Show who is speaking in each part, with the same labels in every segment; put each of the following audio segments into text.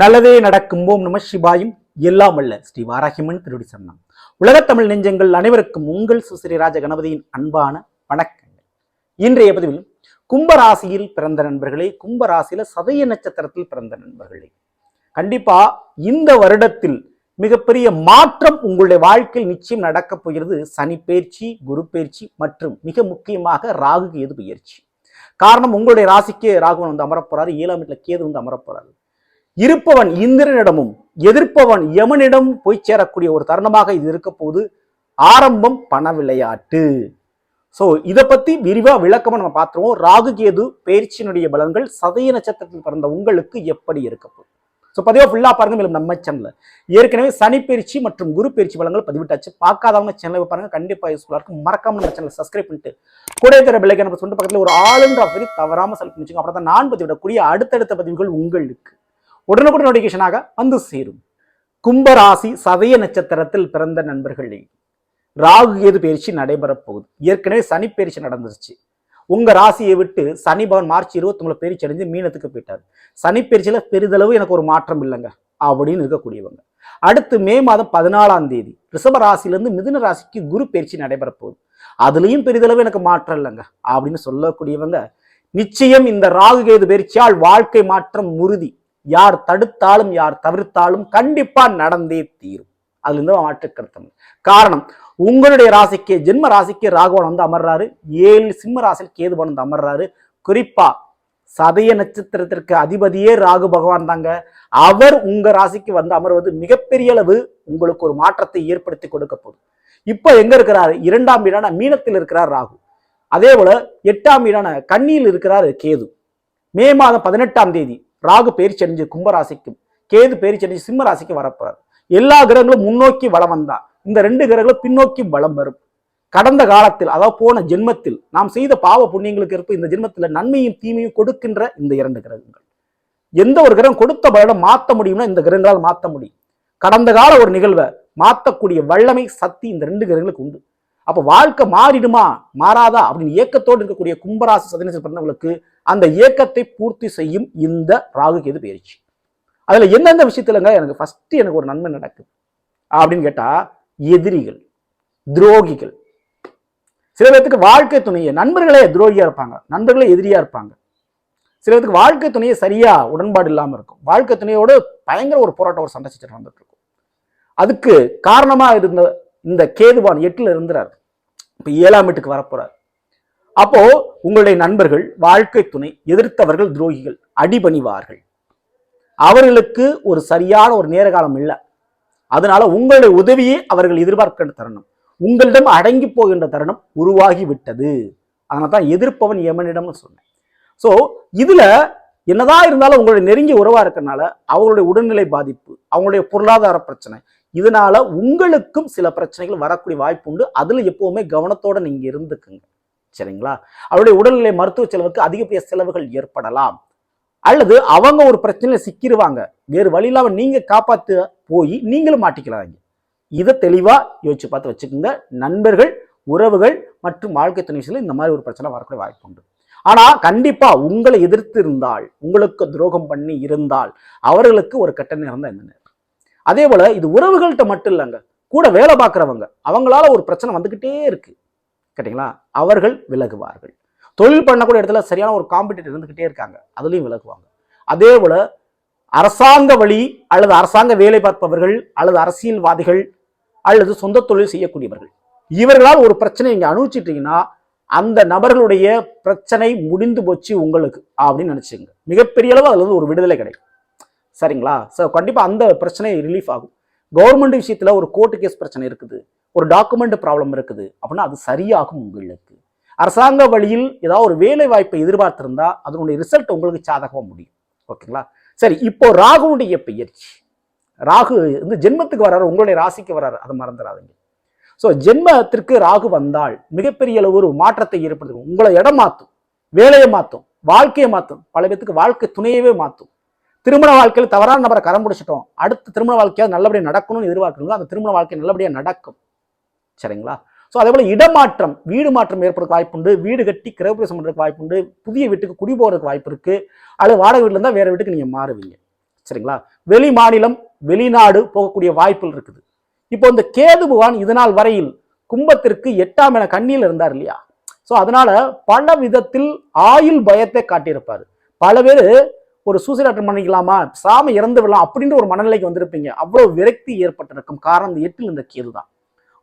Speaker 1: நல்லதே நடக்கும் ஓம் நம சிவாயும். எல்லாம் அல்ல. ஸ்ரீ வாராகிமன் திருடி சரணம். உலகத்தமிழ் நெஞ்சங்கள் அனைவருக்கும் உங்கள் சுசிரி ராஜ கணபதியின் அன்பான வணக்கங்கள். இன்றைய பதிவில் கும்பராசியில் பிறந்த நண்பர்களே கும்பராசியில சதய நட்சத்திரத்தில் பிறந்த நண்பர்களே. கண்டிப்பா இந்த வருடத்தில் மிகப்பெரிய மாற்றம் உங்களுடைய வாழ்க்கையில் நிச்சயம் நடக்கப் போகிறது. சனி பயிற்சி குரு பயிற்சி மற்றும் மிக முக்கியமாக ராகு கேது பயிற்சி. காரணம் உங்களுடைய ராசிக்கு ராகுவன் வந்து அமரப்போறாரு ஏழாம் வீட்டில் கேது வந்து அமரப்போறாரு இருப்பவன் இந்திரனிடமும் எதிர்ப்பவன் யமனிடம் போய் சேரக்கூடிய ஒரு தருணமாக இது இருக்க போது ஆரம்பம் பண விளையாட்டு ஸோ இதை பத்தி விரிவாக விளக்கமாக நம்ம பார்த்துருவோம். ராகு கேது பயிற்சியினுடைய பலன்கள் சதய நட்சத்திரத்தில் பிறந்த உங்களுக்கு எப்படி இருக்க போகுது? ஸோ பதிவாக ஃபுல்லா பாருங்க மேலும் நம்ம சேனலில் ஏற்கனவே சனி பயிற்சி மற்றும் குரு பயிற்சி பலன்கள் பதிவிட்டாச்சு. பார்க்காதவங்க சேனலை பாருங்க கண்டிப்பாக யூஸ்ஃபுல்லாக இருக்கும். மறக்காம நம்ம சேனலை சப்ஸ்கிரைப் பண்ணிட்டு கூட தர பிள்ளைக்கு நம்ம சொல்லிட்டு பக்கத்தில் ஒரு ஆளுன்ற அப்படி தவறாம செலக்ட் பண்ணிச்சுங்க அப்புறம் தான் நான் பதிவிடக்கூடிய அடுத்தடுத்த பதிவுகள் உங்களுக்கு. உடனுக்குடன் நோட்டிஃபிகேஷனாக வந்து சேரும். கும்பராசி சதய நட்சத்திரத்தில் பிறந்த நண்பர்களே ராகு கேது பயிற்சி நடைபெறப் போகுது. ஏற்கனவே சனி பயிற்சி நடந்துருச்சு. உங்க ராசியை விட்டு சனி பவன் மார்ச் இருபத்தி மூணு பயிற்சி அடைஞ்சு மீனத்துக்கு போயிட்டார். சனி பயிற்சியில பெரிதளவு எனக்கு ஒரு மாற்றம் இல்லைங்க அப்படின்னு இருக்கக்கூடியவங்க. அடுத்து மே மாதம் பதினாலாம் தேதி ரிஷப ராசியிலேருந்து மிதுன ராசிக்கு குரு பயிற்சி நடைபெற போகுது. அதுலயும் பெரிதளவு எனக்கு மாற்றம் இல்லைங்க அப்படின்னு சொல்லக்கூடியவங்க நிச்சயம் இந்த ராகு கேது பயிற்சியால் வாழ்க்கை மாற்றம் உறுதி. யார் தடுத்தாலும் யார் தவிர்த்தாலும் கண்டிப்பா நடந்தே தீரும். அதுல இருந்து மாற்று கருத்தம். காரணம் உங்களுடைய ராசிக்கு ஜென்ம ராசிக்கு ராகவன் வந்து அமர்றாரு. ஏழு சிம்ம ராசியில் கேதுவன் வந்து அமர்றாரு. குறிப்பா சதய நட்சத்திரத்திற்கு அதிபதியே ராகு பகவான் தாங்க. அவர் உங்க ராசிக்கு வந்து அமர்வது மிகப்பெரிய அளவு உங்களுக்கு ஒரு மாற்றத்தை ஏற்படுத்தி கொடுக்க போகுது. இப்போ எங்க இருக்கிறாரு? இரண்டாம் வீடான மீனத்தில் இருக்கிறார் ராகு. அதே போல எட்டாம் வீடான கண்ணியில் இருக்கிறார் கேது. மே மாதம் பதினெட்டாம் தேதி. ராகு பயிற்சி அடைஞ்சு கும்பராசிக்கும் கேது பயிற்சி அடைஞ்சு சிம்ம ராசிக்கு வரப்போறார். எல்லா கிரகங்களும் முன்னோக்கி வளம் வந்தா இந்த ரெண்டு கிரகங்களும் பின்னோக்கி வளம் வரும். கடந்த காலத்தில் அதாவது போன ஜென்மத்தில் நாம் செய்த பாவ புண்ணியங்களுக்கு இருப்ப இந்த ஜென்மத்தில் நன்மையும் தீமையும் கொடுக்கின்ற இந்த இரண்டு கிரகங்கள். எந்த ஒரு கிரகம் கொடுத்த பலனை மாற்ற முடியும்னா இந்த கிரகங்களால் மாற்ற முடியும். கடந்த கால ஒரு நிகழ்வை மாற்றக்கூடிய வல்லமை சக்தி இந்த ரெண்டு கிரகங்களுக்கு உண்டு. அப்போ வாழ்க்கை மாறிடுமா? மாறாதா? அப்படின்னு ஏக்கத்தோடு இருக்கக்கூடிய கும்பராசி சதனத்தில் பிறந்தவங்களுக்கு அந்த ஏக்கத்தை பூர்த்தி செய்யும் இந்த ராகு கேது பயிற்சி. அதில் எந்தெந்த விஷயத்துலங்க எனக்கு ஃபஸ்ட்டு எனக்கு ஒரு நன்மை நடக்குது? அப்படின்னு கேட்டால் எதிரிகள் துரோகிகள். சில பேர்த்துக்கு வாழ்க்கை துணையை நண்பர்களே துரோகியாக இருப்பாங்க நண்பர்களே எதிரியாக இருப்பாங்க. சில பேருக்கு வாழ்க்கை துணையை சரியாக உடன்பாடு இல்லாமல் இருக்கும். வாழ்க்கை துணையோடு பயங்கர ஒரு போராட்டம் ஒரு சண்டை சச்சரவு வந்துட்டு இருக்கும். அதுக்கு காரணமாக இருந்த இந்த கேதுவான் எட்டுல இருந்துறார் இப்போ ஏழாம் வீட்டுக்கு வரப்போறார். அப்போ உங்களுடைய நண்பர்கள் வாழ்க்கை துணை எதிர்த்தவர்கள் துரோகிகள் அடிபணிவார்கள். அவர்களுக்கு ஒரு சரியான ஒரு நேர காலம் இல்லை. அதனால உங்களுடைய உதவியை அவர்கள் எதிர்பார்க்கின்ற தருணம். உங்களிடம் அடங்கி போகின்ற தருணம் உருவாகி விட்டது அதனால தான் எதிர்ப்பவன் எமனிடம்னு சொன்னேன். ஸோ இதுல என்னதான் இருந்தாலும் உங்களுடைய நெருங்கிய உறவாக இருக்கிறனால அவங்களுடைய உடல்நிலை பாதிப்பு அவங்களுடைய பொருளாதார பிரச்சனை இதனால உங்களுக்கும் சில பிரச்சனைகள் வரக்கூடிய வாய்ப்பு உண்டு. அதில் எப்பவுமே கவனத்தோடு நீங்கள் இருந்துக்குங்க. சரிங்களா? அவருடைய உடல்நிலை மருத்துவ செலவுக்கு அதிகப்படிய செலவுகள் ஏற்படலாம். அல்லது அவங்க ஒரு பிரச்சனையில் சிக்கிடுவாங்க வேறு வழி இல்லாமல் நீங்கள் காப்பாற்ற போய் நீங்களும் மாட்டிக்கலாங்க. இதை தெளிவாக யோசிச்சு பார்த்து வச்சுக்கோங்க. நண்பர்கள் உறவுகள் மற்றும் வாழ்க்கை துணை இந்த மாதிரி ஒரு பிரச்சனை வரக்கூடிய வாய்ப்பு உண்டு. ஆனா கண்டிப்பா உங்களை எதிர்த்து இருந்தால் உங்களுக்கு துரோகம் பண்ணி இருந்தால் அவர்களுக்கு ஒரு கெட்ட நேரம் தான் இந்த நேரம். அதே போல இது உறவுகள்கிட்ட மட்டும் இல்லைங்க. கூட வேலை பார்க்குறவங்க அவங்களால ஒரு பிரச்சனை வந்துக்கிட்டே இருக்கு. கேட்டிங்களா? அவர்கள் விலகுவார்கள். தொழில் பண்ணக்கூடிய இடத்துல சரியான ஒரு காம்படிட்டர் இருந்துக்கிட்டே இருக்காங்க. அதுலேயும் விலகுவாங்க. அதே போல அரசாங்க வழி அல்லது அரசாங்க வேலை பார்ப்பவர்கள் அல்லது அரசியல்வாதிகள் அல்லது சொந்த தொழில் செய்யக்கூடியவர்கள் இவர்களால் ஒரு பிரச்சனை இங்கே அனுபவிச்சிட்டிங்கன்னா அந்த நபர்களுடைய பிரச்சனை முடிந்து போச்சு உங்களுக்கு அப்படின்னு நினச்சிங்க மிகப்பெரிய அளவு அதில் வந்து ஒரு விடுதலை கிடைக்கும். சரிங்களா? ஸோ கண்டிப்பாக அந்த பிரச்சனை ரிலீஃப் ஆகும். கவர்மெண்ட் விஷயத்தில் ஒரு கோர்ட்டு கேஸ் பிரச்சனை இருக்குது. ஒரு டாக்குமெண்ட் ப்ராப்ளம் இருக்குது. அப்படின்னா அது சரியாகும் உங்களுக்கு. அரசாங்க வழியில் ஏதாவது ஒரு வேலை வாய்ப்பை எதிர்பார்த்திருந்தா அதனுடைய ரிசல்ட் உங்களுக்கு சாதகமாக முடியும். ஓகேங்களா? சரி இப்போ ராகுனுடைய பெயர்ச்சி. ராகு வந்து ஜென்மத்துக்கு வர்றாரு உங்களுடைய ராசிக்கு வர்றாரு. அதை மறந்துடாதீங்க. ஸோ ஜென்மத்திற்கு ராகு வந்தால் மிகப்பெரிய அளவு ஒரு மாற்றத்தை ஏற்படுத்தும். உங்களை இடம் மாற்றும் வேலையை மாற்றும் வாழ்க்கையை மாற்றும். பல பேத்துக்கு வாழ்க்கை துணையவே மாற்றும். திருமண வாழ்க்கையில் தவறான நபரை கரம் பிடிச்சிட்டோம். அடுத்த திருமண வாழ்க்கையாவது நல்லபடியாக நடக்கணும்னு எதிர்பார்க்குறீங்களோ அந்த திருமண வாழ்க்கை நல்லபடியாக நடக்கும். சரிங்களா? ஸோ அதே போல் இடமாற்றம் வீடு மாற்றம் ஏற்படுறதுக்கு வாய்ப்பு உண்டு. வீடு கட்டி கிரகப்பிரவேசம் பண்ணுறதுக்கு வாய்ப்பு உண்டு. புதிய வீட்டுக்கு குடி போகிறதுக்கு வாய்ப்பு இருக்குது அல்லது வாடகை வீட்டில் இருந்தால் வேறு வீட்டுக்கு நீங்கள் மாறுவீங்க. சரிங்களா? வெளி மாநிலம் வெளிநாடு போகக்கூடிய வாய்ப்புகள் இருக்குது. இப்போ இந்த கேது பகவான் இதனால் வரையில் கும்பத்திற்கு எட்டாம் என கண்ணியில் இருந்தார் இல்லையா? ஸோ அதனால பல விதத்தில் ஆயுள் பயத்தை காட்டியிருப்பார். பல பேர் ஒரு சூசைட் அட்டன் பண்ணிக்கலாமா சாம இறந்து விடலாம் அப்படின்ற ஒரு மனநிலைக்கு வந்திருப்பீங்க. அவ்வளவு விரக்தி ஏற்பட்டிருக்கும் காரணம் இந்த எட்டில் இந்த கேது தான்.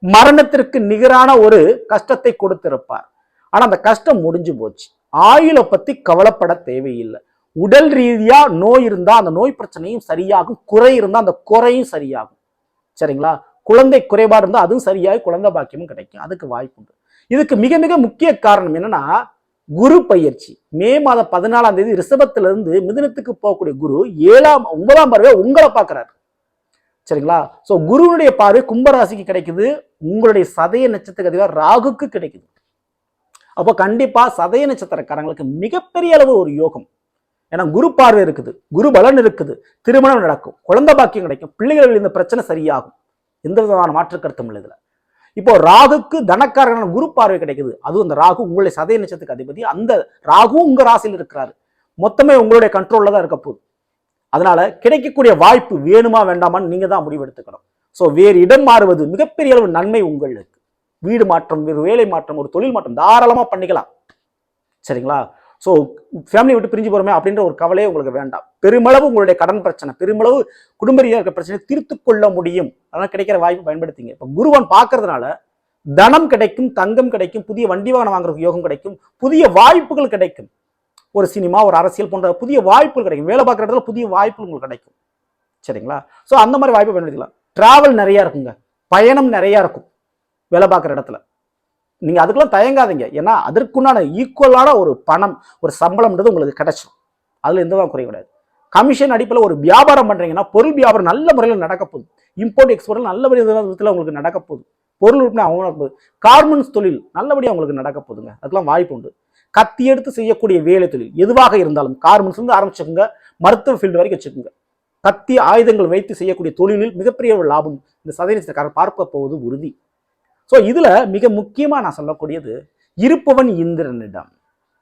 Speaker 1: மரணத்திற்கு நிகரான ஒரு கஷ்டத்தை கொடுத்திருப்பார். ஆனா அந்த கஷ்டம் முடிஞ்சு போச்சு. ஆயுளை பத்தி கவலைப்பட தேவையில்லை. உடல் ரீதியா நோய் இருந்தா அந்த நோய் பிரச்சனையும் சரியாகும். குறை இருந்தா அந்த குறையும் சரியாகும். சரிங்களா? குழந்தை குறைபாடு இருந்தால் அதுவும் சரியாகி குழந்தை பாக்கியமும் கிடைக்கும். அதுக்கு வாய்ப்பு உண்டு. இதுக்கு மிக மிக முக்கிய காரணம் என்னன்னா குரு பயிற்சி. மே மாதம் பதினாலாம் தேதி ரிஷபத்துல இருந்து மிதுனத்துக்கு போகக்கூடிய குரு ஏழாம் ஒன்பதாம் பார்வை உங்களை பார்க்குறாரு. சரிங்களா? ஸோ குருவினுடைய பார்வை கும்பராசிக்கு கிடைக்குது. உங்களுடைய சதய நட்சத்திரக்கு அதிபர் ராகுக்கு கிடைக்குது. அப்போ கண்டிப்பாக சதய நட்சத்திரக்காரங்களுக்கு மிகப்பெரிய அளவு ஒரு யோகம். ஏன்னா குரு பார்வை இருக்குது. குரு பலன் இருக்குது. திருமணம் நடக்கும். குழந்தை பாக்கியம் கிடைக்கும். பிள்ளைகள் இந்த பிரச்சனை சரியாகும். எந்த விதமான மாற்று கருத்தும் இல்லை இதில். இப்போ ராகுக்கு தனக்காரனான குரு பார்வை கிடைக்குது. அதுவும் அந்த ராகு உங்களுடைய சதய நட்சத்திரத்துக்கு அதிபதி. அந்த ராகுவும் உங்கள் ராசியில் இருக்கிறாரு. மொத்தமே உங்களுடைய கண்ட்ரோலில் தான் இருக்க போகுது. அதனால கிடைக்கக்கூடிய வாய்ப்பு வேணுமா வேண்டாமான்னு நீங்கள் தான் முடிவெடுத்துக்கணும் ஸோ வேறு இடம் மாறுவது மிகப்பெரிய அளவு நன்மை உங்களுக்கு. வீடு மாற்றம் வேறு வேலை மாற்றம் ஒரு தொழில் மாற்றம் தாராளமாக பண்ணிக்கலாம். சரிங்களா? ஸோ ஃபேமிலி விட்டு பிரிஞ்சு போகிறோமே அப்படின்ற ஒரு கவலையே உங்களுக்கு வேண்டாம். பெருமளவு உங்களுடைய கடன் பிரச்சனை பெருமளவு குடும்ப ரீதியாக இருக்கிற பிரச்சனை தீர்த்து கொள்ள முடியும். அதனால் கிடைக்கிற வாய்ப்பு பயன்படுத்திங்க. இப்போ குருவான் பார்க்கறதுனால தனம் கிடைக்கும் தங்கம் கிடைக்கும் புதிய வண்டி வாகனம் வாங்குறதுக்கு யோகம் கிடைக்கும் புதிய வாய்ப்புகள் கிடைக்கும். ஒரு சினிமா ஒரு அரசியல் போன்ற புதிய வாய்ப்புகள் கிடைக்கும். வேலை பார்க்குற இடத்துல புதிய வாய்ப்புகள் உங்களுக்கு கிடைக்கும். சரிங்களா? ஸோ அந்த மாதிரி வாய்ப்பு பயன்படுத்திக்கலாம். ட்ராவல் நிறையா இருக்குங்க. பயணம் நிறையா இருக்கும். வேலை பார்க்குற இடத்துல. நீங்க அதுக்கெல்லாம் தயங்காதீங்க. ஏன்னா அதற்குண்டான ஈக்குவலான ஒரு பணம் ஒரு சம்பளம்ன்றது உங்களுக்கு கிடைச்சிடும் அதுல எந்த தான் குறைய கிடையாது. கமிஷன் அடிப்பில் ஒரு வியாபாரம் பண்ணுறீங்கன்னா பொருள் வியாபாரம் நல்ல முறையில் நடக்க போகுது. இம்போர்ட் எக்ஸ்போர்ட் நல்ல விதத்தில் உங்களுக்கு நடக்க போகுது. பொருள் விற்பனை அவங்க போகுது கார்மெண்ட்ஸ் தொழில் நல்லபடியாக உங்களுக்கு நடக்க போகுதுங்க. அதுக்கெல்லாம் வாய்ப்பு உண்டு. கத்தி எடுத்து செய்யக்கூடிய வேலை தொழில் எதுவாக இருந்தாலும் கார்மெண்ட்ஸ் வந்து ஆரம்பிச்சுக்கோங்க. மருத்துவ ஃபீல்டு வரைக்கும் வச்சுக்கோங்க. கத்தி ஆயுதங்கள் வைத்து செய்யக்கூடிய தொழிலில் மிகப்பெரிய ஒரு லாபம் இந்த சதவீதக்காரர் பார்க்க போவது உறுதி. ஸோ இதில் மிக முக்கியமாக நான் சொல்லக்கூடியது இருப்பவன் இந்திரனிடம்.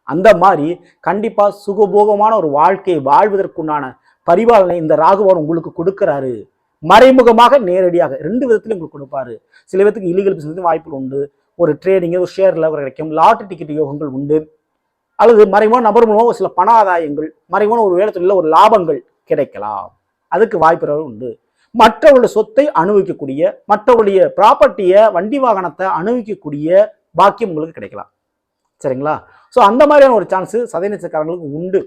Speaker 1: அந்த மாதிரி கண்டிப்பாக சுகபோகமான ஒரு வாழ்க்கையை வாழ்வதற்குண்டான பரிபாலனை இந்த ராகுவார் உங்களுக்கு கொடுக்குறாரு. மறைமுகமாக நேரடியாக ரெண்டு விதத்துலையும் உங்களுக்கு கொடுப்பாரு. சில விதத்துக்கு இலீகல் பிசினஸ் வாய்ப்புகள் உண்டு. ஒரு ட்ரேடிங்கு ஒரு ஷேர்ல கிடைக்கும். லாட்டரி டிக்கெட் யோகங்கள் உண்டு. அல்லது மறைமுக நபர் மூலமாக சில பண ஆதாயங்கள் மறைமுக ஒரு வேலை தொழில ஒரு லாபங்கள் கிடைக்கலாம். அதுக்கு வாய்ப்புகள் உண்டு. மற்றவருடைய சொத்தை அனுபவிக்கக்கூடிய மற்றவருடைய ப்ராப்பர்ட்டியை வண்டி வாகனத்தை அனுபவிக்கக்கூடிய பாக்கியம் உங்களுக்கு கிடைக்கலாம். சரிங்களா? ஸோ அந்த மாதிரியான ஒரு சான்ஸ் சதயநட்சக்காரங்களுக்கு உண்டு.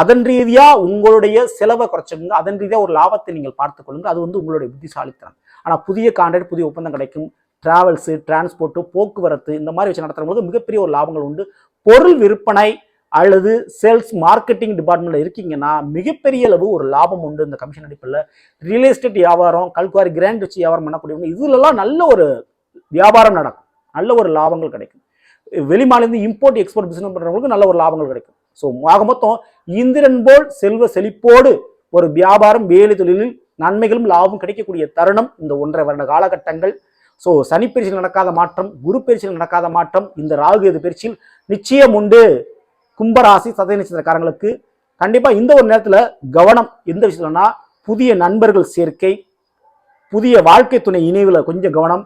Speaker 1: அதன் ரீதியாக உங்களுடைய செலவை குறைச்சிக்கோங்க. அதன் ரீதியாக ஒரு லாபத்தை நீங்கள் பார்த்துக்கொள்ளுங்க அது வந்து உங்களுடைய புத்திசாலித்தனம். ஆனால் புதிய கான்ட்ராக்ட் புதிய ஒப்பந்தம் கிடைக்கும். டிராவல்ஸு டிரான்ஸ்போர்ட்டு போக்குவரத்து இந்த மாதிரி வச்சு நடத்தும் போது மிகப்பெரிய ஒரு லாபங்கள் உண்டு. பொருள் விற்பனை அல்லது சேல்ஸ் மார்க்கெட்டிங் டிபார்ட்மெண்ட்ல இருக்கீங்கன்னா மிகப்பெரிய அளவு ஒரு லாபம் உண்டு இந்த கமிஷன் அடிப்பில். ரியல் எஸ்டேட் வியாபாரம் கல்குவாரி கிராண்ட் வச்சு வியாபாரம் பண்ணக்கூடியவங்க இதுலலாம் நல்ல ஒரு வியாபாரம் நடக்கும். நல்ல ஒரு லாபங்கள் கிடைக்கும். வெளி மாநிலம் இம்போர்ட் எக்ஸ்போர்ட் பிசினஸ் பண்ணுறவங்களுக்கு நல்ல ஒரு லாபங்கள் கிடைக்கும். ஸோ ஆக மொத்தம் இந்திரன் போல் செல்வ செழிப்போடு ஒரு வியாபாரம் வேலை தொழிலில் நன்மைகளும் லாபம் கிடைக்கக்கூடிய தருணம் இந்த ஒன்றரை வருட காலகட்டங்கள். ஸோ சனி பயிற்சியில் நடக்காத மாற்றம் குரு பயிற்சியில் நடக்காத மாற்றம் இந்த ராகு எது பயிற்சியில் நிச்சயம் உண்டு. கும்பராசி சதய நட்சத்திரக்காரங்களுக்கு கண்டிப்பாக இந்த ஒரு நேரத்தில் கவனம் எந்த விஷயத்துலனா புதிய நண்பர்கள் சேர்க்கை புதிய வாழ்க்கை துணை இணைவில் கொஞ்சம் கவனம்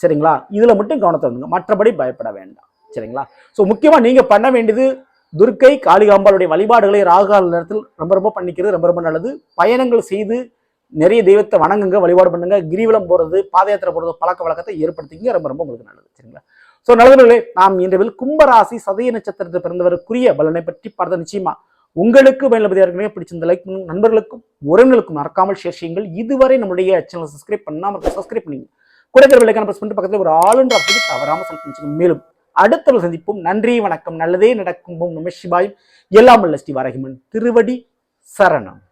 Speaker 1: சரிங்களா? இதில் மட்டும் கவனத்தை வந்துங்க மற்றபடி பயப்பட வேண்டாம். சரிங்களா? ஸோ முக்கியமாக நீங்கள் பண்ண வேண்டியது துர்க்கை காளிகாம்பாளுடைய வழிபாடுகளை ராகுகால நேரத்தில் ரொம்ப ரொம்ப பண்ணிக்கிறது ரொம்ப ரொம்ப நல்லது. பயணங்கள் செய்து நிறைய தெய்வத்தை வணங்குங்க வழிபாடு பண்ணுங்க. கிரிவலம் போகிறது பாத யாத்திரை பழக்க வழக்கத்தை ஏற்படுத்திங்க ரொம்ப ரொம்ப உங்களுக்கு நல்லது. சரிங்களா? ஸோ நல்லவர்களே நாம் இன்றைவில் கும்பராசி சதய நட்சத்திரத்தை பிறந்தவருக்குரிய பலனை பற்றி பார்த்த நிச்சயமா உங்களுக்கு பயன்பதி ஏற்கனவே பிடிச்சிருந்த லைக் பண்ணுங்க. நண்பர்களுக்கும் உறவினர்களுக்கும் மறக்காமல் ஷேர் செய்யுங்கள். இதுவரை நம்முடைய சேனல் சப்ஸ்கிரைப் பண்ணாமல் சப்ஸ்கிரைப் பண்ணுங்க. கூட விலைக்கான பிரஸ் பண்ணிட்டு பக்கத்தில் ஒரு ஆளுன்ற அப்படி தவறாமல் செலுத்தி மேலும் அடுத்த சந்திப்போம். நன்றி வணக்கம். நல்லதே நடக்கும். நம சிவாயும். எல்லாம் அல்ல ஸ்ரீ வரகிமன் திருவடி சரணம்.